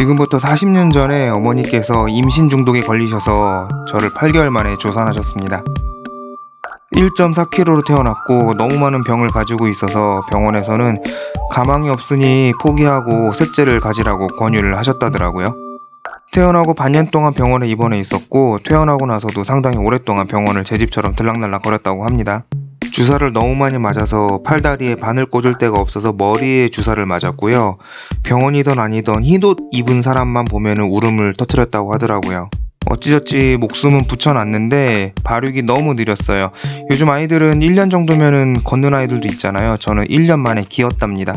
지금부터 40년 전에 어머니께서 임신 중독에 걸리셔서 저를 8개월 만에 조산하셨습니다. 1.4kg로 태어났고 너무 많은 병을 가지고 있어서 병원에서는 가망이 없으니 포기하고 셋째를 가지라고 권유를 하셨다더라고요. 태어나고 반년 동안 병원에 입원해 있었고 퇴원하고 나서도 상당히 오랫동안 병원을 제 집처럼 들락날락 거렸다고 합니다. 주사를 너무 많이 맞아서 팔다리에 바늘 꽂을 데가 없어서 머리에 주사를 맞았고요. 병원이던 아니던 흰옷 입은 사람만 보면은 울음을 터뜨렸다고 하더라고요. 어찌저찌 목숨은 붙여놨는데 발육이 너무 느렸어요. 요즘 아이들은 1년 정도면은 걷는 아이들도 있잖아요. 저는 1년 만에 기었답니다.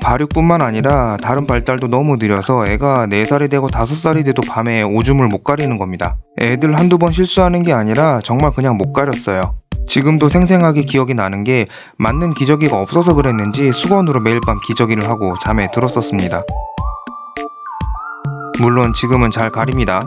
발육뿐만 아니라 다른 발달도 너무 느려서 애가 4살이 되고 5살이 돼도 밤에 오줌을 못 가리는 겁니다. 애들 한두 번 실수하는 게 아니라 정말 그냥 못 가렸어요. 지금도 생생하게 기억이 나는 게 맞는 기저귀가 없어서 그랬는지 수건으로 매일 밤 기저귀를 하고 잠에 들었었습니다. 물론 지금은 잘 가립니다.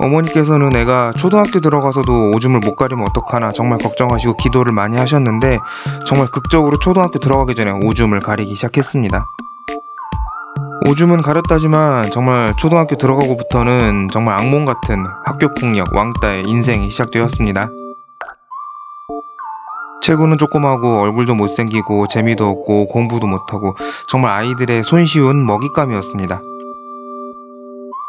어머니께서는 애가 초등학교 들어가서도 오줌을 못 가리면 어떡하나 정말 걱정하시고 기도를 많이 하셨는데 정말 극적으로 초등학교 들어가기 전에 오줌을 가리기 시작했습니다. 오줌은 가렸다지만 정말 초등학교 들어가고부터는 정말 악몽 같은 학교 폭력, 왕따의 인생이 시작되었습니다. 체구는 조그마고 얼굴도 못생기고 재미도 없고 공부도 못하고 정말 아이들의 손쉬운 먹잇감이었습니다.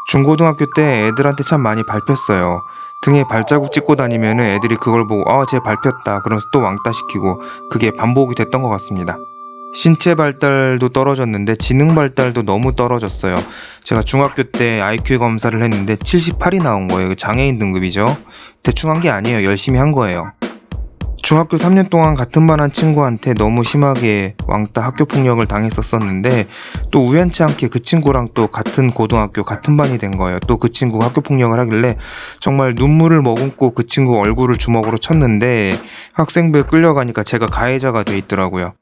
중고등학교 때 애들한테 참 많이 밟혔어요. 등에 발자국 찍고 다니면 애들이 그걸 보고 아, 쟤 밟혔다. 그러면서 또 왕따 시키고 그게 반복이 됐던 것 같습니다. 신체 발달도 떨어졌는데 지능 발달도 너무 떨어졌어요. 제가 중학교 때 IQ 검사를 했는데 78이 나온 거예요. 장애인 등급이죠. 대충 한 게 아니에요. 열심히 한 거예요. 중학교 3년 동안 같은 반 한 친구한테 너무 심하게 왕따 학교 폭력을 당했었었는데 또 우연치 않게 그 친구랑 또 같은 고등학교 같은 반이 된 거예요. 또 그 친구가 학교 폭력을 하길래 정말 눈물을 머금고 그 친구 얼굴을 주먹으로 쳤는데 학생부에 끌려가니까 제가 가해자가 돼 있더라고요.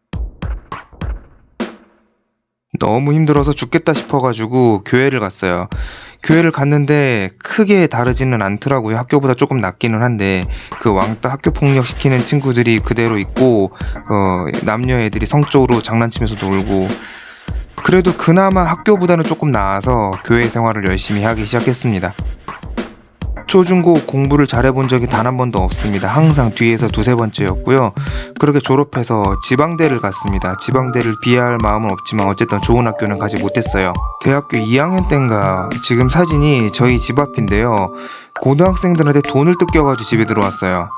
너무 힘들어서 죽겠다 싶어가지고 교회를 갔어요. 교회를 갔는데 크게 다르지는 않더라고요. 학교보다 조금 낫기는 한데 그 왕따 학교 폭력 시키는 친구들이 그대로 있고 어, 남녀 애들이 성적으로 장난치면서 놀고 그래도 그나마 학교보다는 조금 나아서 교회 생활을 열심히 하기 시작했습니다. 초중고 공부를 잘해본 적이 단 한 번도 없습니다. 항상 뒤에서 두세 번째였고요. 그렇게 졸업해서 지방대를 갔습니다. 지방대를 비하할 마음은 없지만 어쨌든 좋은 학교는 가지 못했어요. 대학교 2학년 땐가 지금 사진이 저희 집 앞인데요. 고등학생들한테 돈을 뜯겨가지고 집에 들어왔어요.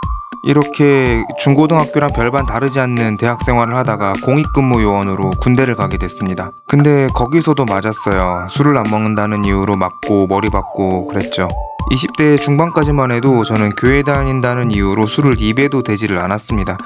이렇게 중고등학교랑 별반 다르지 않는 대학 생활을 하다가 공익근무 요원으로 군대를 가게 됐습니다. 근데 거기서도 맞았어요. 술을 안 먹는다는 이유로 맞고 머리 받고 그랬죠. 20대 중반까지만 해도 저는 교회 다닌다는 이유로 술을 입에도 대지를 않았습니다.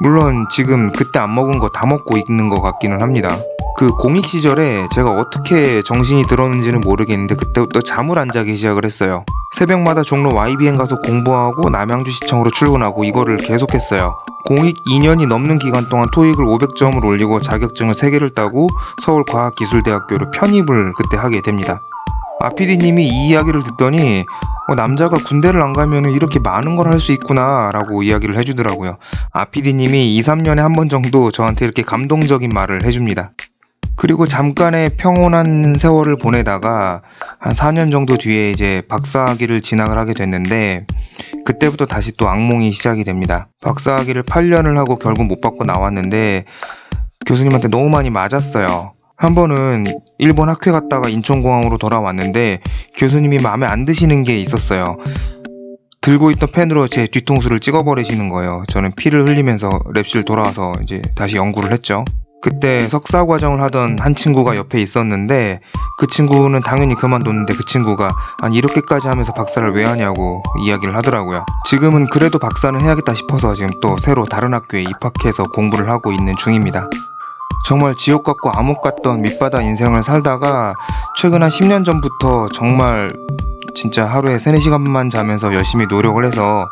물론 지금 그때 안 먹은 거 다 먹고 있는 것 같기는 합니다. 그 공익 시절에 제가 어떻게 정신이 들었는지는 모르겠는데 그때부터 잠을 안 자기 시작을 했어요. 새벽마다 종로 YBN 가서 공부하고 남양주시청으로 출근하고 이거를 계속했어요. 공익 2년이 넘는 기간 동안 토익을 500점을 올리고 자격증을 3개를 따고 서울과학기술대학교로 편입을 그때 하게 됩니다. 아피디님이 이 이야기를 듣더니 어, 남자가 군대를 안 가면 이렇게 많은 걸 할 수 있구나 라고 이야기를 해주더라고요. 아피디님이 2, 3년에 한 번 정도 저한테 이렇게 감동적인 말을 해줍니다. 그리고 잠깐의 평온한 세월을 보내다가 한 4년 정도 뒤에 이제 박사학위를 진학을 하게 됐는데 그때부터 다시 또 악몽이 시작이 됩니다. 박사학위를 8년을 하고 결국 못 받고 나왔는데 교수님한테 너무 많이 맞았어요. 한 번은 일본 학회 갔다가 인천공항으로 돌아왔는데 교수님이 마음에 안 드시는 게 있었어요. 들고 있던 펜으로 제 뒤통수를 찍어버리시는 거예요. 저는 피를 흘리면서 랩실 돌아와서 이제 다시 연구를 했죠. 그때 석사 과정을 하던 한 친구가 옆에 있었는데 그 친구는 당연히 그만뒀는데 그 친구가 아니 이렇게까지 하면서 박사를 왜 하냐고 이야기를 하더라고요. 지금은 그래도 박사는 해야겠다 싶어서 지금 또 새로 다른 학교에 입학해서 공부를 하고 있는 중입니다. 정말 지옥 같고 암흑 같던 밑바닥 인생을 살다가 최근 한 10년 전부터 정말 진짜 하루에 3, 4시간만 자면서 열심히 노력을 해서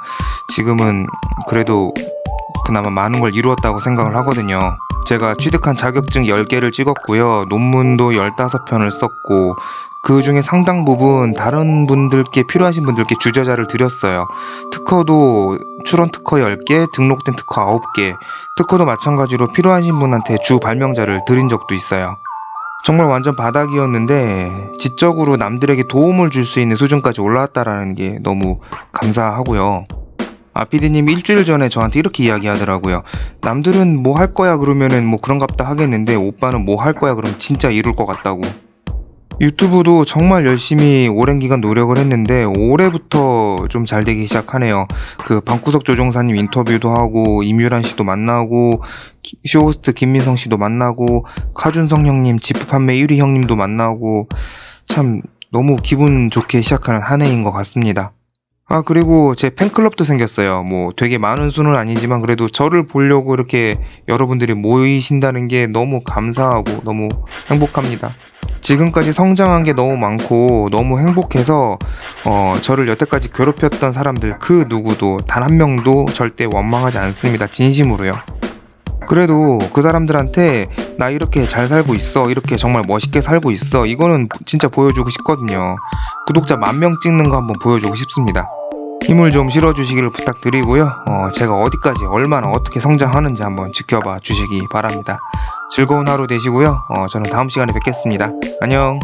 지금은 그래도 그나마 많은 걸 이루었다고 생각을 하거든요. 제가 취득한 자격증 10개를 찍었고요. 논문도 15편을 썼고 그 중에 상당 부분 다른 분들께 필요하신 분들께 주저자를 드렸어요. 특허도 출원 특허 10개, 등록된 특허 9개, 특허도 마찬가지로 필요하신 분한테 주 발명자를 드린 적도 있어요. 정말 완전 바닥이었는데 지적으로 남들에게 도움을 줄 수 있는 수준까지 올라왔다라는 게 너무 감사하고요. 아피디님 일주일 전에 저한테 이렇게 이야기하더라고요. 남들은 뭐 할 거야 그러면은 뭐 그런갑다 하겠는데 오빠는 뭐 할 거야 그러면 진짜 이룰 것 같다고. 유튜브도 정말 열심히 오랜 기간 노력을 했는데 올해부터 좀 잘 되기 시작하네요. 그 방구석 조종사님 인터뷰도 하고 임유란 씨도 만나고 기- 쇼호스트 김민성 씨도 만나고 카준성 형님 지프 판매 1위 형님도 만나고 참 너무 기분 좋게 시작하는 한 해인 것 같습니다. 아 그리고 제 팬클럽도 생겼어요. 뭐 되게 많은 수는 아니지만 그래도 저를 보려고 이렇게 여러분들이 모이신다는 게 너무 감사하고 너무 행복합니다. 지금까지 성장한 게 너무 많고 너무 행복해서 어, 저를 여태까지 괴롭혔던 사람들 그 누구도 단 한 명도 절대 원망하지 않습니다. 진심으로요. 그래도 그 사람들한테 나 이렇게 잘 살고 있어. 이렇게 정말 멋있게 살고 있어. 이거는 진짜 보여주고 싶거든요. 구독자 만 명 찍는 거 한번 보여주고 싶습니다. 힘을 좀 실어주시기를 부탁드리고요. 어, 제가 어디까지 얼마나 어떻게 성장하는지 한번 지켜봐 주시기 바랍니다. 즐거운 하루 되시고요. 어, 저는 다음 시간에 뵙겠습니다. 안녕.